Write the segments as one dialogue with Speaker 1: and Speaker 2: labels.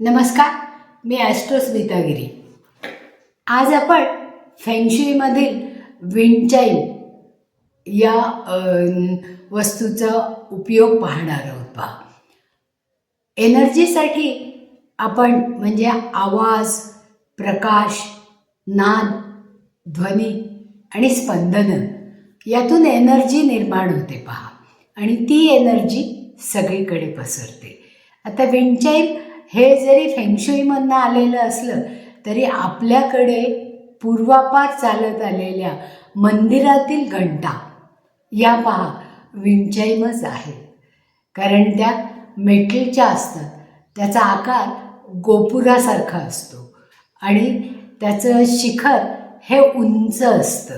Speaker 1: नमस्कार मी ॲस्ट्रो स्मितागिरी आज आपण फेंगशुईमधील विंडचाईम या वस्तूचा उपयोग पाहणार आहोत पहा. एनर्जीसाठी आपण म्हणजे आवाज प्रकाश नाद ध्वनी आणि स्पंदनं यातून एनर्जी निर्माण होते पहा. आणि ती एनर्जी सगळीकडे पसरते. आता विंडचाईम हे जरी फेंगशुईमधनं आलेलं असलं तरी आपल्याकडे पूर्वापार चालत आलेल्या मंदिरातील घंटा या पहा विंचाईमच आहेत कारण त्या मेटलच्या असतात. त्याचा आकार गोपुरासारखा असतो. आणि त्याचं शिखर हे उंच असतं.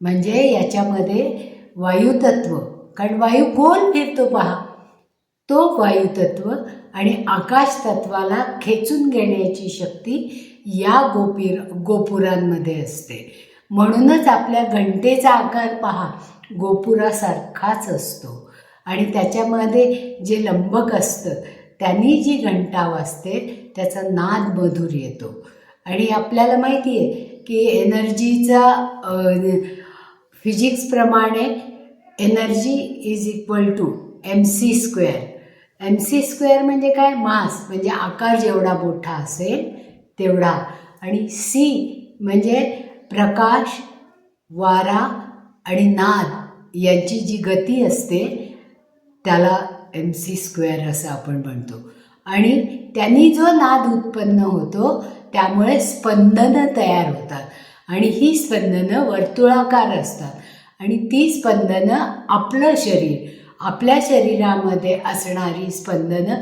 Speaker 1: म्हणजे याच्यामध्ये वायुतत्व. कारण वायू गोल फिरतो पहा. तो वायुतत्व आणि आकाश तत्वाला खेचून घेण्याची शक्ती या गोपीर गोपुरांमध्ये असते. म्हणूनच आपल्या घंटेचा आकार पहा गोपुरासारखाच असतो. आणि त्याच्यामध्ये जे लंबक असतं त्यांनी जी घंटा वाजते त्याचा नाद मधुर येतो. आणि आपल्याला माहिती आहे की एनर्जीचा फिजिक्सप्रमाणे energy is equal to M C square. M C square म्हणजे काय? मास. म्हणजे आकार जेवढा मोठा असेल तेवढा. आणि सी म्हणजे प्रकाश वारा आणि नाद यांची जी गती असते त्याला एम सी स्क्वेअर असं आपण म्हणतो. आणि त्यांनी जो नाद उत्पन्न होतो त्यामुळे स्पंदनं तयार होतात. आणि ही स्पंदनं वर्तुळाकार असतात. आणि ती स्पंदनं आपलं शरीर. आपल्या शरीरामध्ये असणारी स्पंदनं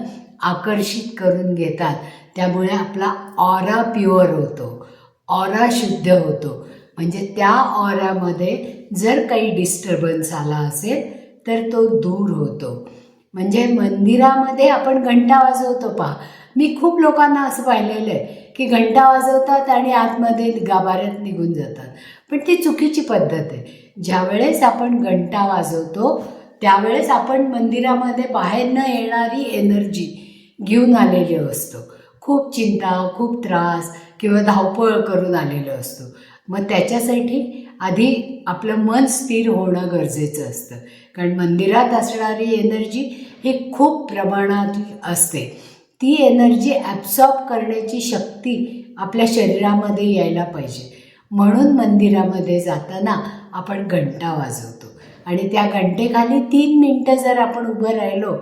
Speaker 1: आकर्षित करून घेतात. त्यामुळे आपला ऑरा प्युअर होतो. ऑरा शुद्ध होतो. म्हणजे त्या ऑरामध्ये जर काही डिस्टर्बन्स आला असेल तर तो दूर होतो. म्हणजे मंदिरामध्ये आपण घंटा वाजवतो पहा. मी खूप लोकांना असं पाहिलेलं आहे की घंटा वाजवतात आणि आतमध्ये गाभाऱ्यात निघून जातात. पण ती चुकीची पद्धत आहे. ज्यावेळेस आपण घंटा वाजवतो त्यावेळेस आपण मंदिरामध्ये बाहेर न येणारी एनर्जी घेऊन आलेली असतो. खूप चिंता खूप त्रास किंवा धावपळ करून आलेलो असतो. मग त्याच्यासाठी आधी आपलं मन स्थिर होणं गरजेचं असतं. कारण मंदिरात असणारी एनर्जी ही खूप प्रमाणात असते. ती एनर्जी ॲब्सॉर्ब करण्याची शक्ती आपल्या शरीरामध्ये यायला पाहिजे. म्हणून मंदिरामध्ये जाताना आपण घंटा वाजवतो. आणि त्या घंटेखाली तीन मिनटं जर आपण उभं राहिलो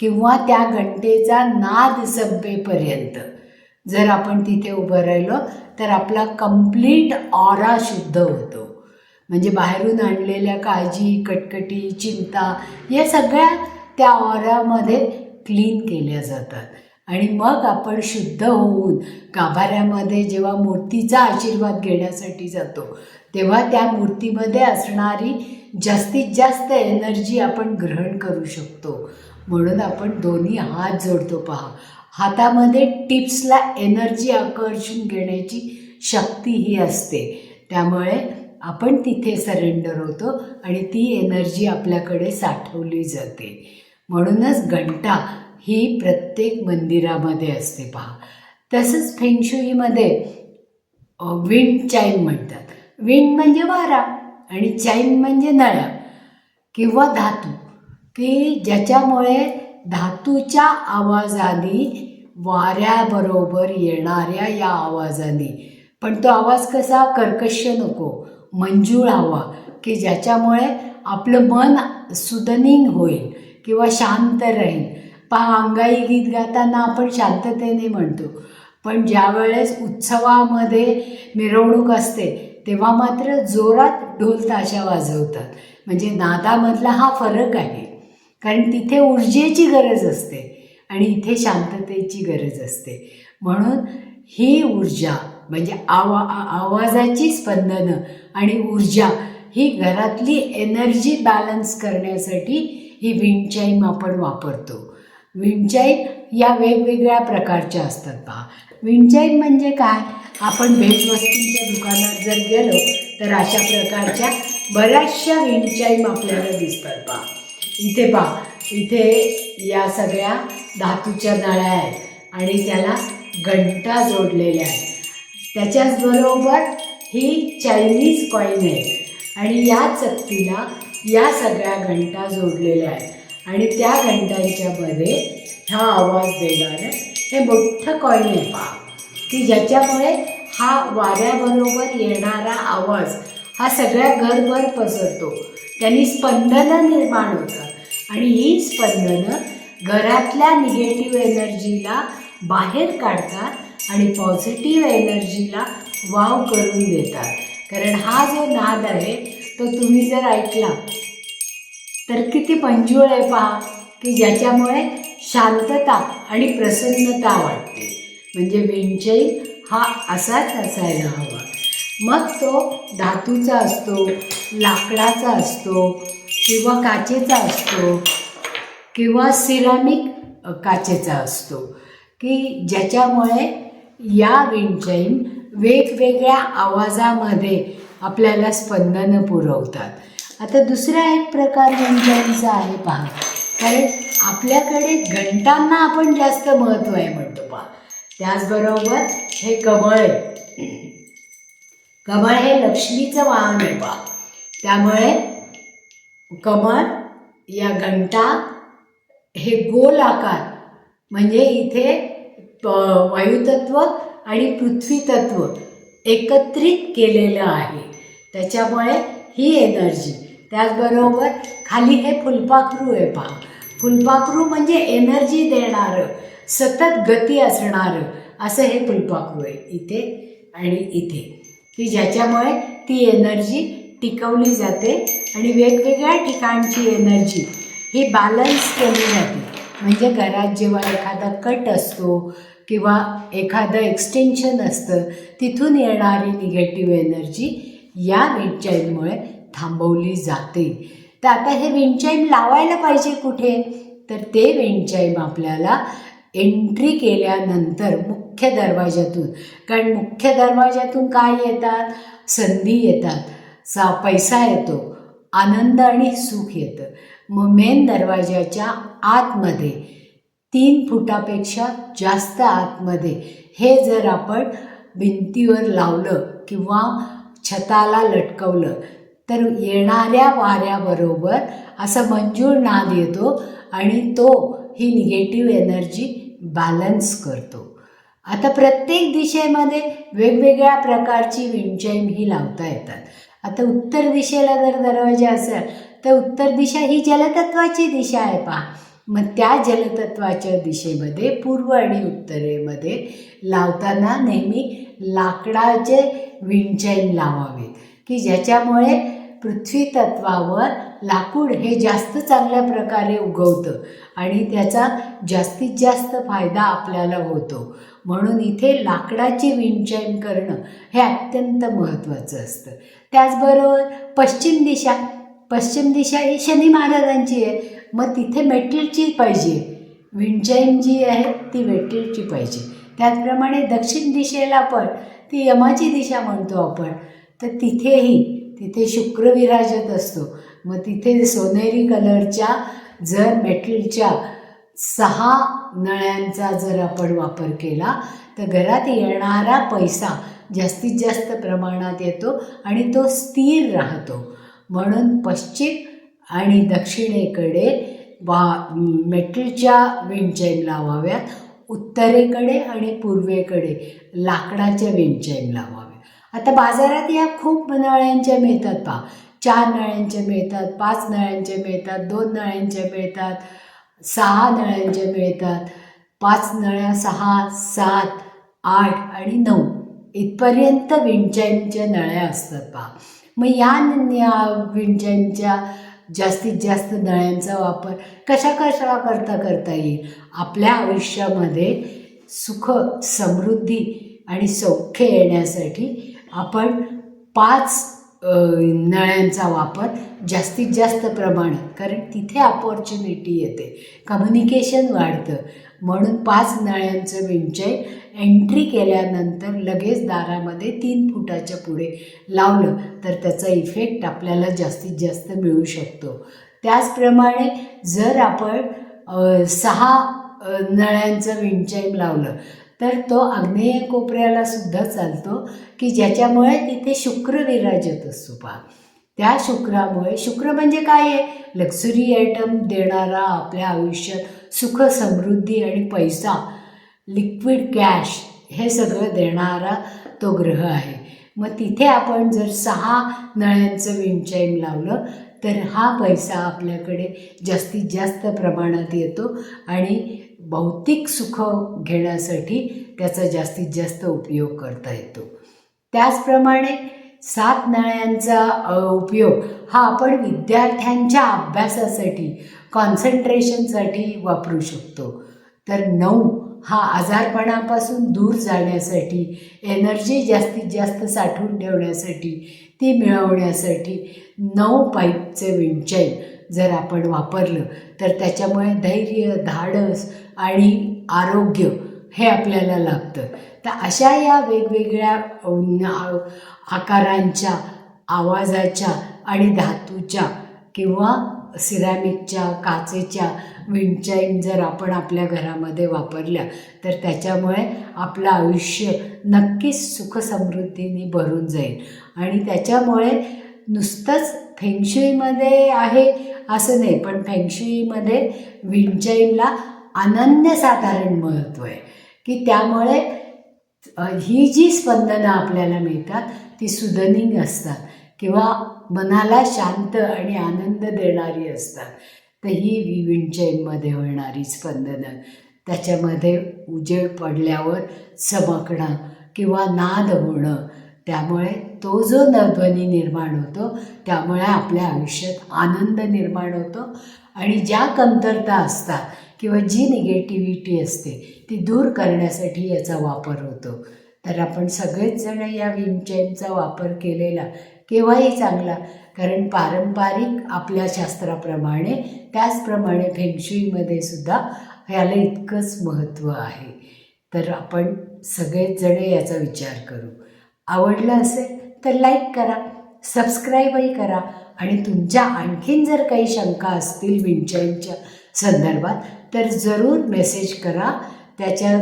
Speaker 1: किंवा त्या घंटेचा नाद संपेपर्यंत जर आपण तिथे उभं राहिलो तर आपला कंप्लीट ऑरा शुद्ध होतो. म्हणजे बाहेरून आणलेल्या काळजी कटकटी चिंता या सगळ्या त्या ऑरामध्ये क्लीन केल्या जातात. आणि मग आपण शुद्ध होऊन गाभाऱ्यामध्ये जेव्हा मूर्तीचा आशीर्वाद घेण्यासाठी जातो तेव्हा त्या मूर्तीमध्ये असणारी जास्तीत जास्त एनर्जी आपण ग्रहण करू शकतो. म्हणून आपण दोन्ही हात जोडतो पहा. हातामध्ये टिप्सला एनर्जी आकर्षून घेण्याची शक्ती ही असते. त्यामुळे आपण तिथे सरेंडर होतो आणि ती एनर्जी आपल्याकडे साठवली जाते. म्हणूनच घंटा ही प्रत्येक मंदिरामध्ये असते पहा. तसंच फेंगशुईमध्ये विंड चाईम म्हणतात. विंड म्हणजे वारा. आणि चैन म्हणजे नळ्या किंवा धातू की ज्याच्यामुळे धातूच्या आवाजाने वाऱ्याबरोबर येणाऱ्या या आवाजाने. पण तो आवाज कसा? कर्कश नको मंजूळ हवा की ज्याच्यामुळे आपलं मन सुदनिंग होईल किंवा शांत राहील. पहा अंगाई गीत गाताना आपण शांततेने म्हणतो पण ज्यावेळेस उत्सवामध्ये मिरवणूक असते तेव्हा मात्र जोरात ढोल ताशा वाजवतात. म्हणजे नादामधला हा फरक आहे. कारण तिथे ऊर्जेची गरज असते आणि इथे शांततेची गरज असते. म्हणून ही ऊर्जा म्हणजे आवा आवाजाची स्पंदनं आणि ऊर्जा ही घरातली एनर्जी बॅलन्स करण्यासाठी ही विंडचाईम आपण वापरतो. विंडचाईम या वेगवेगळ्या प्रकारच्या असतात पहा. विंडचाईम म्हणजे काय? आपण भेटवस्तूंच्या दुकानात जर गेलो तर अशा प्रकारच्या बऱ्याचशा विंडचाईम आपल्याला दिसतात पहा इथे पहा इथे या सगळ्या धातूच्या नळ्या आहेत आणि त्याला घंटा जोडलेल्या आहेत. त्याच्याचबरोबर ही चायनीज कॉईन आहे आणि या चक्तीला या सगळ्या घंटा जोडलेल्या आहेत. आणि त्या घंटांच्यामध्ये हा आवाज देणारं हे मोठं कॉईन आहे पहा. की ज्याच्यामुळे हा वाऱ्याबरोबर येणारा आवाज हा सगळ्या घरभर पसरतो. त्यांनी स्पंदनं निर्माण होतात. आणि ही स्पंदनं घरातल्या निगेटिव्ह एनर्जीला बाहेर काढतात आणि पॉझिटिव्ह एनर्जीला वाव करून देतात. कारण हा जो नाद आहे तो तुम्ही जर ऐकला तर किती पंजूळ आहे पहा की ज्याच्यामुळे शांतता आणि प्रसन्नता वाटते म्हणजे विंचई हा असाच असायला हवा. मग तो धातूचा असतो लाकडाचा असतो किंवा काचेचा असतो किंवा सिरामिक काचेचा असतो. की ज्याच्यामुळे या विंचैन वेगवेगळ्या आवाजामध्ये आपल्याला स्पंदनं पुरवतात. आता दुसरा एक प्रकार विंचैनचा आहे पहा. कारण आपल्याकडे घंटांना आपण जास्त महत्त्व आहे म्हणतो त्याचबरोबर हे कमळ. आहे कमळ हे लक्ष्मीचं वाहन आहे बा. त्यामुळे कमळ या घंटा हे गोल आकार म्हणजे इथे प- वायुतत्व आणि पृथ्वीतत्व एकत्रित केलेलं आहे. त्याच्यामुळे ही एनर्जी. त्याचबरोबर खाली हे फुलपाखरू आहे पहा फुलपाखरू म्हणजे एनर्जी देणारं. सतत गती असणारं असं हे फुलपाखरू आहे. इथे आणि इथे. की ज्याच्यामुळे ती एनर्जी टिकवली जाते आणि वेगवेगळ्या ठिकाणची एनर्जी ही बॅलन्स केली जाते. म्हणजे घरात जेव्हा एखादा कट असतो किंवा एखादं एक्सटेन्शन असतं तिथून येणारी निगेटिव्ह एनर्जी या विंडचाईममुळे थांबवली जाते. तर आता हे विंडचाईम लावायला पाहिजे कुठे? तर ते विंडचाईम आपल्याला एंट्री केल्यानंतर मुख्य दरवाजातून कारण मुख्य दरवाजातून काय येतात? संधी येतात. सा पैसा येतो. आनंद आणि सुख येतं. मग मेन दरवाजाच्या आतमध्ये तीन फुटापेक्षा जास्त आतमध्ये हे जर आपण भिंतीवर लावलं किंवा छताला लटकवलं तर येणाऱ्या वाऱ्याबरोबर असा मंजूळ नाद येतो आणि तो ही निगेटिव्ह एनर्जी बॅलन्स करतो. आता प्रत्येक दिशेमध्ये वेगवेगळ्या प्रकारची विंडचाईम ही लावता येतात. आता उत्तर दिशेला जर दरवाजा असेल तर उत्तर दिशा ही जलतत्वाची दिशा आहे पहा. मग त्या जलतत्वाच्या दिशेमध्ये पूर्व आणि उत्तरेमध्ये लावताना नेहमी लाकडाचे विंचैन लावावेत की ज्याच्यामुळे पृथ्वी तत्वावर लाकूड हे जास्त चांगल्या प्रकारे उगवतं आणि त्याचा जास्तीत जास्त फायदा आपल्याला होतो. म्हणून इथे लाकडाची विंचैन करणं हे अत्यंत महत्त्वाचं असतं. त्याचबरोबर पश्चिम दिशा पश्चिम दिशा ही शनी महाराजांची आहे. मग तिथे मेटलची पाहिजे. विंचैन जी आहे ती मेटलची पाहिजे. त्याचप्रमाणे दक्षिण दिशेला पण ती यमाची दिशा म्हणतो आपण तर तिथेही तिथे शुक्र विराजत असतो. मग तिथे सोनेरी कलरच्या जर मेटलच्या सहा नळ्यांचा जर आपण वापर केला तर घरात येणारा पैसा जास्तीत जास्त प्रमाणात येतो आणि तो स्थिर राहतो. म्हणून पश्चिम आणि दक्षिणेकडे वा मेटलच्या विंचैन लावाव्यात उत्तरेकडे आणि पूर्वेकडे लाकडाच्या विंचैन लावाव्या आता बाजारात या खूप नळ्यांच्या मिळतात पहा. चार नळ्यांचे मिळतात पाच नळ्यांचे मिळतात दोन नळ्यांचे मिळतात सहा नळ्यांचे मिळतात. पाच नळ्या सहा सात आठ आणि नऊ. इथपर्यंत विंचैनच्या नळ्या असतात पहा. मग या न- जास्तीत जास्त नळ्यांचा वापर कशा कशा करता करता येईल? आपल्या आयुष्यामध्ये सुख समृद्धी आणि सौख्य येण्यासाठी आपण पाच नळ्यांचा वापर जास्तीत जास्त प्रमाणात कारण तिथे अपॉर्च्युनिटी येते. कम्युनिकेशन वाढतं. म्हणून पाच नळ्यांचं विंचय एंट्री केल्यानंतर लगेच दारामध्ये तीन फुटाच्या पुढे लावलं तर त्याचा इफेक्ट आपल्याला जास्तीत जास्त मिळू शकतो. त्याचप्रमाणे जर आपण सहा नळ्यांचं विंचाईम लावलं तर तो आग्नेय कोपऱ्याला सुद्धा चालतो की ज्याच्यामुळे तिथे शुक्र विराजत असतो पहा. त्या शुक्रामुळे शुक्र म्हणजे काय आहे? लक्झरी आयटम देणारा आपल्या आयुष्यात सुख समृद्धी आणि पैसा लिक्विड कॅश हे सगळं देणारा तो ग्रह आहे. मग तिथे आपण जर सहा नळ्यांचं विंचाईम लावलं तर हा पैसा आपल्याकडे जास्तीत जास्त प्रमाणात येतो आणि भौतिक सुख घेण्यासाठी त्याचा जास्तीत जास्त उपयोग करता येतो. त्याचप्रमाणे सात नळ्यांचा उपयोग हा आपण विद्यार्थ्यांच्या अभ्यासासाठी कॉन्सन्ट्रेशनसाठी वापरू शकतो. तर नऊ हा आजारपणापासून दूर जाण्यासाठी एनर्जी जास्तीत जास्त साठवून ठेवण्यासाठी ती मिळवण्यासाठी नऊ पाईपचे विंचन जर आपण वापरलं तर त्याच्यामुळे धैर्य धाडस आणि आरोग्य हे आपल्याला लाभतं तर अशा या वेगवेगळ्या आकारांच्या आवाजाच्या आणि धातूच्या किंवा सिरॅमिकच्या काचेच्या विंचाईम जर आपण आपल्या घरामध्ये वापरल्या तर त्याच्यामुळे आपलं आयुष्य नक्कीच सुखसमृद्धीने भरून जाईल. आणि त्याच्यामुळे नुसतंच फेंगशुईमध्ये आहे असं नाही पण फेंगशुईमध्ये विंचाईमला अनन्यसाधारण महत्त्व आहे की त्यामुळे ही जी स्पंदनं आपल्याला मिळतात ती सुदनिंग असतात किंवा मनाला शांत आणि आनंद देणारी असतात. तर ही वि होणारी स्पंदनं. त्याच्यामध्ये उजेड पडल्यावर चमकणं किंवा नाद होणं त्यामुळे तो जो ध्वनी निर्माण होतो त्यामुळे आपल्या आयुष्यात आनंद निर्माण होतो. आणि ज्या कमतरता असतात किंवा जी निगेटिव्हिटी असते ती दूर करण्यासाठी याचा वापर होतो. तर आपण सगळेच जण या विंचैनचा वापर केलेला केव्हाही चांगला कारण पारंपरिक आपल्या शास्त्राप्रमाणे त्याचप्रमाणे फेंगशुईमध्ये सुद्धा ह्याला इतकंच महत्त्व आहे. तर आपण सगळेच जण याचा विचार करू. आवडलं असेल तर लाईक करा सबस्क्राईबही करा आणि तुमच्या आणखीन जर काही शंका असतील विंचयांच्या संदर्भात तर जरूर मेसेज करा. त्याच्या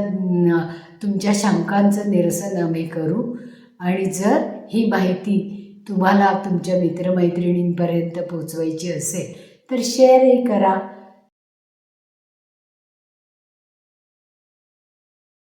Speaker 1: तुमच्या शंकांचं निरसन आम्ही करू. आणि जर ही माहिती तुम्हाला तुमच्या मित्रमैत्रिणींपर्यंत पोचवायची असेल तर शेअरही करा.